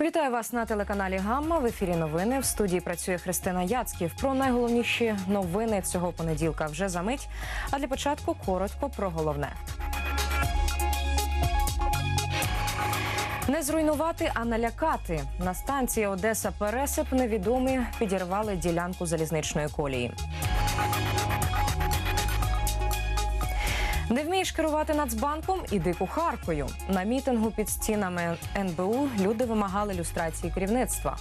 Вітаю вас на телеканалі Гамма. В ефірі новини. В студії працює Христина Яцьків. Про найголовніші новини цього понеділка вже за мить. А для початку коротко про головне. Не зруйнувати, а налякати. На станції Одеса Пересип невідомі підірвали ділянку залізничної колії. Не вмієш керувати Нацбанком? Іди кухаркою. На мітингу під стінами НБУ люди вимагали люстрації керівництва.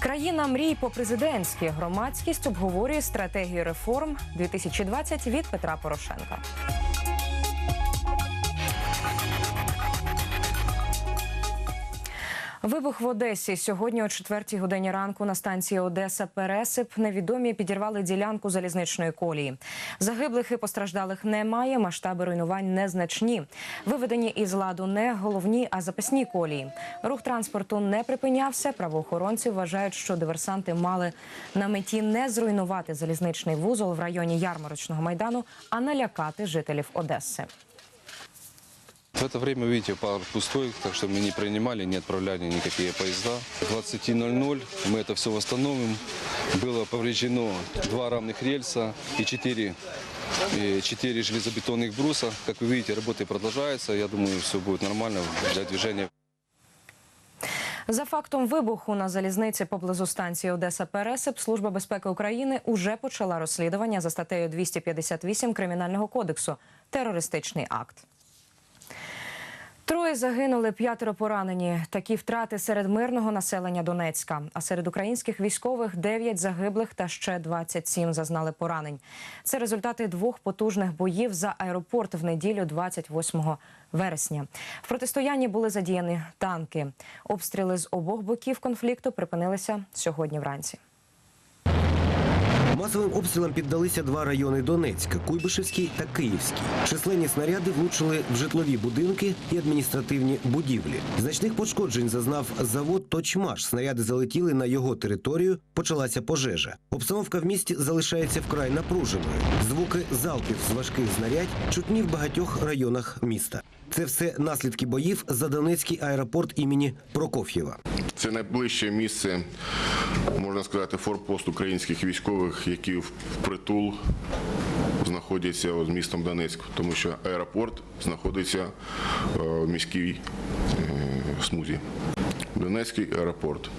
Країна мрій по президентськи громадськість обговорює стратегію реформ 2020 від Петра Порошенка. Вибух в Одесі сьогодні о 4 годині ранку на станції Одеса Пересип невідомі підірвали ділянку залізничної колії. Загиблих і постраждалих немає. Масштаби руйнувань незначні. Виведені із ладу не головні, а запасні колії. Рух транспорту не припинявся. Правоохоронці вважають, що диверсанти мали на меті не зруйнувати залізничний вузол в районі ярмарочного майдану, а налякати жителів Одеси. В это время, видите, парк пустой, так что мы не принимали, не отправляли никакие поезда. К 20.00 мы это все восстановим. Было повреждено два равных рельса и четыре, э, четыре железобетонных бруса. Как вы видите, работы продолжаются. Я думаю, все будет нормально для движения. За фактом вибуху на залізниці поблизу станції Одеса Пересип Служба безпеки України уже почала розслідування за статтею 258 кримінального кодексу терористичний акт. Троє загинули, п'ятеро поранені. Такі втрати серед мирного населення Донецька. А серед українських військових 9 загиблих та ще 27 зазнали поранень. Це результати двох потужних боїв за аеропорт в неділю 28 вересня. В протистоянні були задіяні танки. Обстріли з обох боків конфлікту припинилися сьогодні вранці. Масовим обстрілам піддалися два райони Донецька Куйбишевський та Київський. Численні снаряди влучили в житлові будинки і адміністративні будівлі. Значних пошкоджень зазнав завод Точмаш. Снаряди залетіли на його територію. Почалася пожежа. Обстановка в місті залишається вкрай напруженою. Звуки залпів з важких знарядь чутні в багатьох районах міста. Це все наслідки боїв за Донецький аеропорт імені Прокоф'єва. Це найближче місце, можна сказати, форпост українських військових, які впритул знаходяться з містом Донецьк, тому що аеропорт знаходиться е, в міській е, смузі. Донецький аеропорт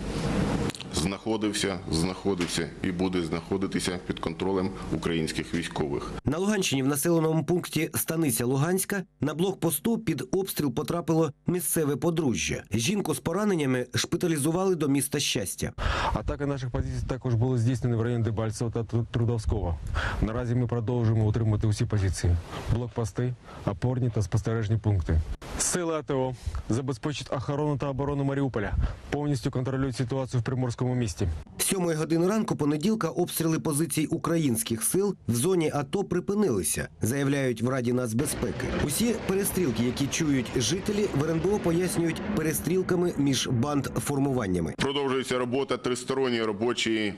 знаходився, знаходиться і буде знаходитися під контролем українських військових. На Луганщині в населеному пункті Станиця Луганська на блокпосту під обстріл потрапило місцеве подружжя. Жінку з пораненнями шпиталізували до міста щастя. Атака наших позицій також була здійснена в районі Дебальцево та Тру- Трудовського. Наразі ми продовжуємо утримувати усі позиції: блокпости, опорні та спостережні пункти. Сили АТО забезпечать охорону та оборону Маріуполя, повністю контролюють ситуацію в Приморському місті. Сьомої години ранку понеділка обстріли позицій українських сил в зоні АТО припинилися, заявляють в Раді нацбезпеки. Усі перестрілки, які чують жителі, в РНБО пояснюють перестрілками між бандформуваннями. Продовжується робота тристоронньої робочої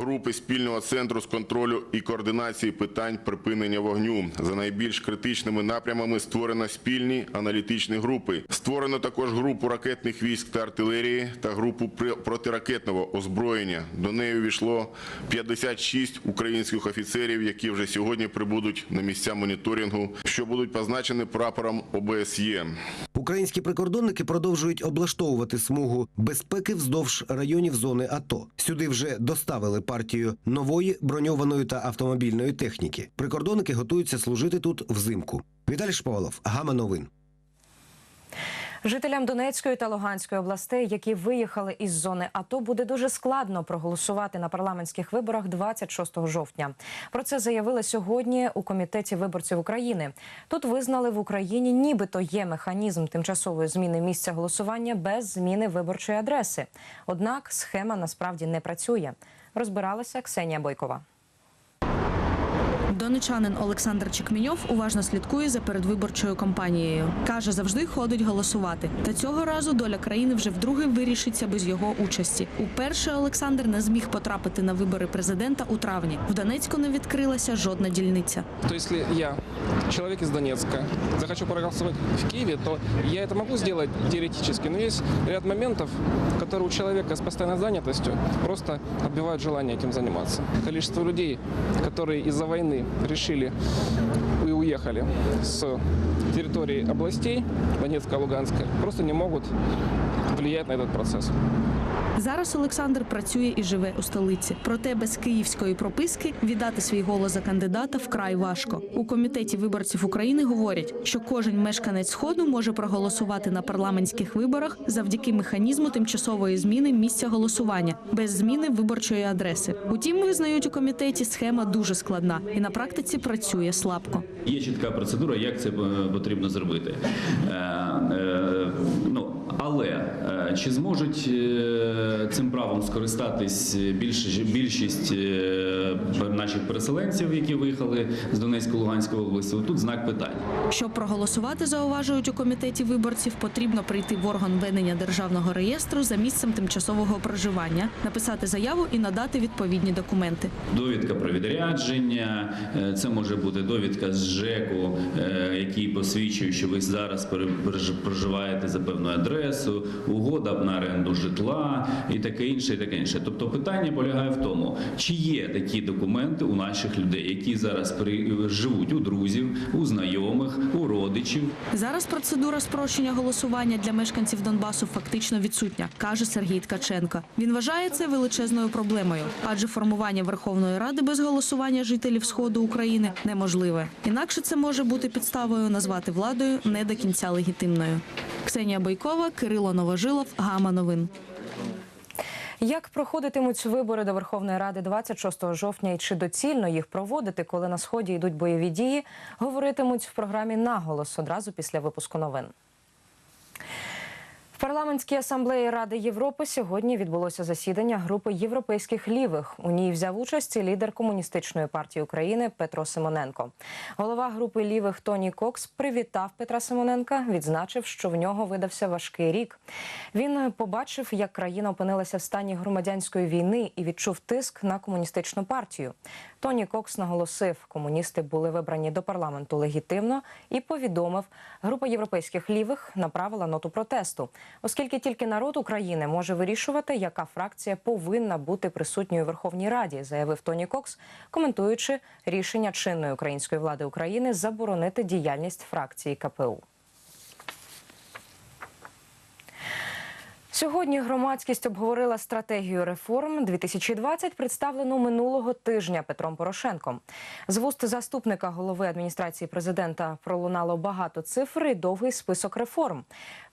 групи спільного центру з контролю і координації питань припинення вогню. За найбільш критичними напрямами створено спільні аналітичні групи. Створено також групу ракетних військ та артилерії та групу протиракетного озброєння. До неї увійшло 56 українських офіцерів, які вже сьогодні прибудуть на місця моніторингу, що будуть позначені прапором ОБСЄ. Українські прикордонники продовжують облаштовувати смугу безпеки вздовж районів зони АТО. Сюди вже доставили партію нової броньованої та автомобільної техніки. Прикордонники готуються служити тут взимку. Віталій Шповалов, Гама новин. Жителям Донецької та Луганської областей, які виїхали із зони АТО, буде дуже складно проголосувати на парламентських виборах 26 жовтня. Про це заявили сьогодні у комітеті виборців України. Тут визнали в Україні, нібито є механізм тимчасової зміни місця голосування без зміни виборчої адреси. Однак схема насправді не працює. Розбиралася Ксенія Бойкова. Донечанин Олександр Чекміньов уважно слідкує за передвиборчою кампанією. Каже, завжди ходить голосувати. Та цього разу доля країни вже вдруге вирішиться без його участі. Уперше Олександр не зміг потрапити на вибори президента у травні. В Донецьку не відкрилася жодна дільниця. То если я, человек из Донецка, захочу проголосовать в Киеве, то я это могу сделать теоретически, но есть ряд моментов, которые у человека с постоянной занятостью просто отбивают желание этим заниматься. Количество людей, которые из-за решили и уехали с территории областей Донецка, Луганска, просто не могут влиять на этот процесс. Зараз Олександр працює і живе у столиці. Проте без київської прописки віддати свій голос за кандидата вкрай важко. У комітеті виборців України говорять, що кожен мешканець сходу може проголосувати на парламентських виборах завдяки механізму тимчасової зміни місця голосування без зміни виборчої адреси. Утім, визнають у комітеті, схема дуже складна і на практиці працює слабко. Є чітка процедура, як це е, потрібно зробити. Е, е, ну, але е, чи зможуть е, цим правом скористатись більш, більшість е, наших переселенців, які виїхали з Донецької Луганської області? Тут знак питання. Щоб проголосувати, зауважують у комітеті виборців, потрібно прийти в орган ведення державного реєстру за місцем тимчасового проживання, написати заяву і надати відповідні документи. Довідка про відрядження, е, це може бути довідка з ЖЕКу, е, який посвідчує, що ви зараз проживаєте за певною адресу, угода на оренду житла і таке інше, і таке інше. Тобто питання полягає в тому, чи є такі документи у наших людей, які зараз при- живуть у друзів, у знайомих, у родичів. Зараз процедура спрощення голосування для мешканців Донбасу фактично відсутня, каже Сергій Ткаченко. Він вважає це величезною проблемою, адже формування Верховної Ради без голосування жителів сходу України неможливе. Інакше це може бути підставою назвати владою не до кінця легітимною. Ксенія Бойкова, Кирило Новожилов, Гама Новин. Як проходитимуть вибори до Верховної Ради 26 жовтня і чи доцільно їх проводити, коли на сході йдуть бойові дії, говоритимуть в програмі наголос одразу після випуску новин. Парламентській асамблеї Ради Європи сьогодні відбулося засідання групи європейських лівих. У ній взяв участь лідер комуністичної партії України Петро Симоненко. Голова групи лівих Тоні Кокс привітав Петра Симоненка, відзначив, що в нього видався важкий рік. Він побачив, як країна опинилася в стані громадянської війни і відчув тиск на комуністичну партію. Тоні Кокс наголосив, комуністи були вибрані до парламенту легітимно і повідомив, група європейських лівих направила ноту протесту, оскільки тільки народ України може вирішувати, яка фракція повинна бути присутньою у Верховній Раді, заявив Тоні Кокс, коментуючи рішення чинної української влади України заборонити діяльність фракції КПУ. Сьогодні громадськість обговорила стратегію реформ 2020, представлену минулого тижня Петром Порошенком. З вуст заступника голови адміністрації президента пролунало багато цифр і довгий список реформ.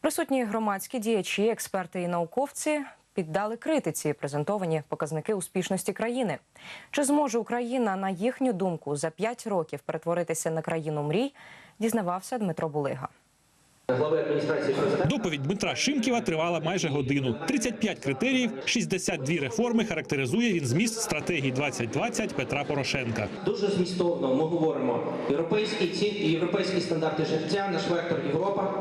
Присутні громадські діячі, експерти і науковці. Піддали критиці презентовані показники успішності країни. Чи зможе Україна, на їхню думку, за п'ять років перетворитися на країну мрій? Дізнавався Дмитро Булига. Доповідь Дмитра Шимківа тривала майже годину. 35 критеріїв, 62 реформи характеризує він зміст стратегії 2020 Петра Порошенка. Дуже змістовно ми говоримо європейські ці європейські стандарти життя, наш вектор Європа.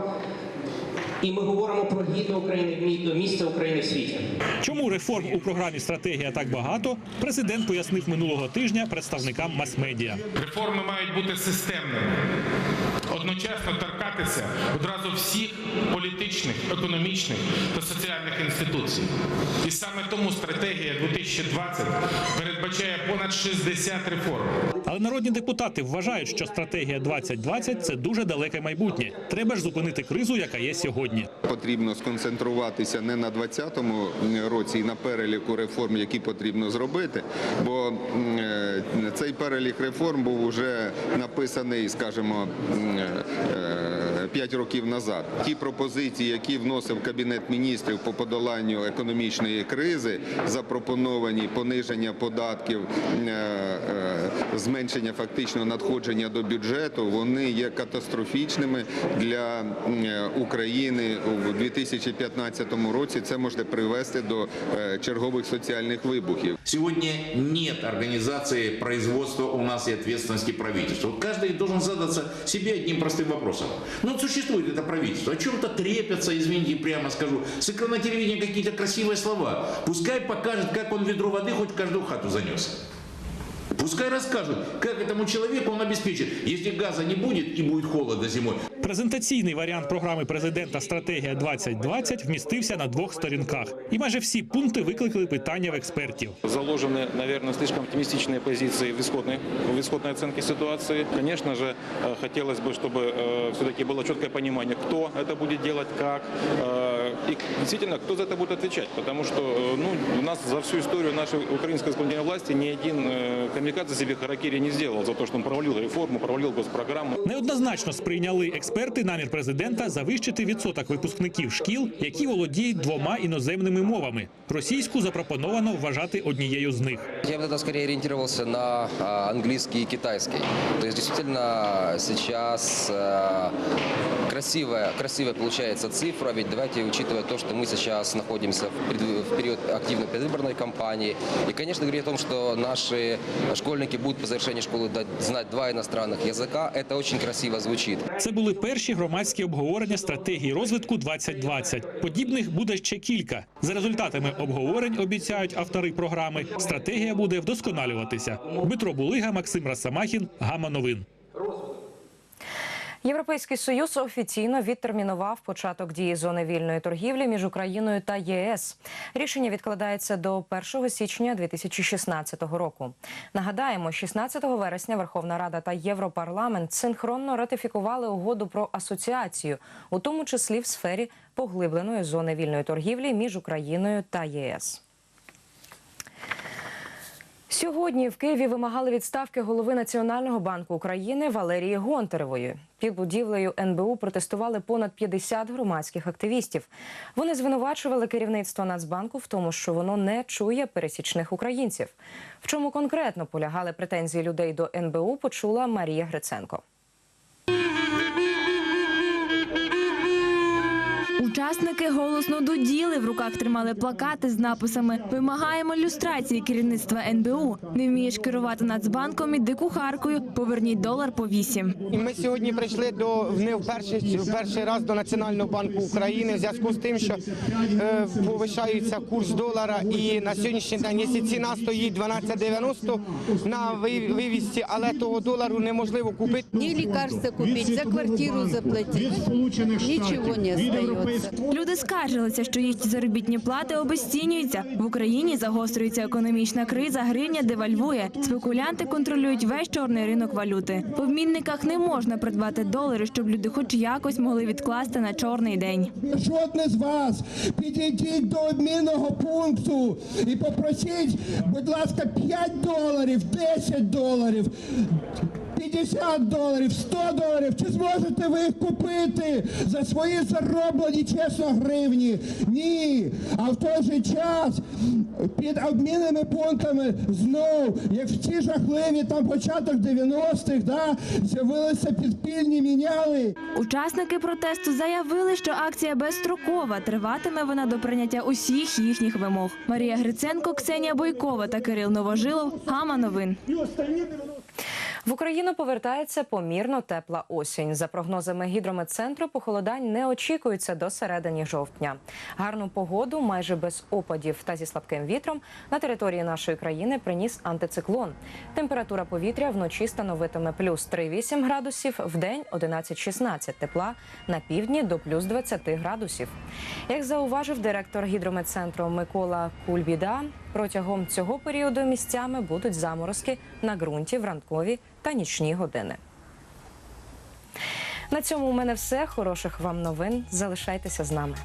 І ми говоримо про гідне України мі- місце України в світі. Чому реформ у програмі стратегія так багато? Президент пояснив минулого тижня представникам мас-медіа. Реформи мають бути системними, одночасно торкатися одразу всіх політичних, економічних та соціальних інституцій. І саме тому стратегія 2020 передбачає понад 60 реформ. Але народні депутати вважають, що стратегія 2020 – це дуже далеке майбутнє. Треба ж зупинити кризу, яка є сьогодні. Потрібно сконцентруватися не на 2020 році і на переліку реформ, які потрібно зробити, бо е, цей перелік реформ був уже написаний, скажімо, м, е, 5 років назад. Ті пропозиції, які вносив Кабінет міністрів по подоланню економічної кризи, запропоновані пониження податків, е, е, зменшення фактично надходження до бюджету, вони є катастрофічними для е, України у 2015 році. Це може привести до е, чергових соціальних вибухів. Сегодня нет организации производства у нас и ответственности правительства. Вот каждый должен задаться себе одним простым вопросом. Ну, вот существует это правительство, о чем-то трепятся, извините, прямо скажу. С экрана телевидения какие-то красивые слова. Пускай покажет, как он ведро воды хоть в каждую хату занес. Пускай расскажут, как этому человеку он обеспечит. Если газа не будет и будет холодно зимой, Презентаційний варіант програми президента Стратегія 2020 вмістився на двох сторінках, і майже всі пункти викликали питання в експертів. заложены, наверное, слишком оптимистичные позиции в исходной, в исходной оценке ситуации. Конечно же, э, хотелось бы, чтобы все-таки было четкое понимание, кто это будет делать, как, э, и действительно, кто за это будет отвечать. Потому что э, ну, у нас за всю историю нашей украинской исполнительной власти ни один э, камикадзе себе харакири не сделал за то, что он провалил реформу, провалил госпрограмму. Неоднозначно сприйняли експерти намір президента завищити відсоток випускників шкіл, які володіють двома іноземними мовами. Російську запропоновано вважати однією з них. Я бы тогда скорее ориентировался на а, английский и китайский. То есть действительно сейчас а, красивая, красивая получается цифра, ведь давайте учитывая то, что мы сейчас находимся в, пред- в период активной предвыборной кампании. И, конечно, говорить о том, что наши школьники будут по завершении школы дать- знать два иностранных языка, это очень красиво звучит. Це були перші громадські обговорення стратегії розвитку 2020. Подібних буде ще кілька. За результатами обговорень обіцяють автори програми. Стратегія буде вдосконалюватися. Дмитро Булига, Максим Расамахін, Гама новин. Європейський союз офіційно відтермінував початок дії зони вільної торгівлі між Україною та ЄС. Рішення відкладається до 1 січня 2016 року. Нагадаємо, 16 вересня Верховна Рада та Європарламент синхронно ратифікували угоду про асоціацію, у тому числі в сфері поглибленої зони вільної торгівлі між Україною та ЄС. Сьогодні в Києві вимагали відставки голови Національного банку України Валерії Гонтаревої. Під будівлею НБУ протестували понад 50 громадських активістів. Вони звинувачували керівництво Нацбанку в тому, що воно не чує пересічних українців. В чому конкретно полягали претензії людей до НБУ, почула Марія Гриценко. Учасники голосно дуділи, в руках тримали плакати з написами Вимагаємо люстрації керівництва НБУ. Не вмієш керувати Нацбанком, іди кухаркою, поверніть долар по вісім. Ми сьогодні прийшли до не в перший, в перший раз до Національного банку України в зв'язку з тим, що е, повишається курс долара, і на сьогоднішній день, якщо ціна стоїть 12,90 на ви- вивісці, але того долару неможливо купити. Ні лікарства купити, за квартиру заплатити. Нічого не остається. Люди скаржилися, що їхні заробітні плати обесцінюються. В Україні загострюється економічна криза, гривня девальвує. Спекулянти контролюють весь чорний ринок валюти. В обмінниках не можна придбати долари, щоб люди хоч якось могли відкласти на чорний день. Жодне з вас підійдіть до обмінного пункту і попросіть, будь ласка, 5 доларів, 10 доларів. 50 доларів, 100 доларів. Чи зможете ви їх купити за свої зароблені чесно гривні? Ні. А в той же час під обмінними пунктами знов, як в ці жахливі там початок 90-х, да, з'явилися підпільні міняли. Учасники протесту заявили, що акція безстрокова. Триватиме вона до прийняття усіх їхніх вимог. Марія Гриценко, Ксенія Бойкова та Кирил Новожилов. Гама новин. В Україну повертається помірно тепла осінь. За прогнозами гідрометцентру, похолодань не очікується до середини жовтня. Гарну погоду, майже без опадів та зі слабким вітром, на території нашої країни приніс антициклон. Температура повітря вночі становитиме плюс 3,8 градусів, в день 11-16 тепла, на півдні до плюс 20 градусів. Як зауважив директор гідрометцентру Микола Кульбіда, протягом цього періоду місцями будуть заморозки на ґрунті в ранкові та нічні години. На цьому у мене все. Хороших вам новин. Залишайтеся з нами.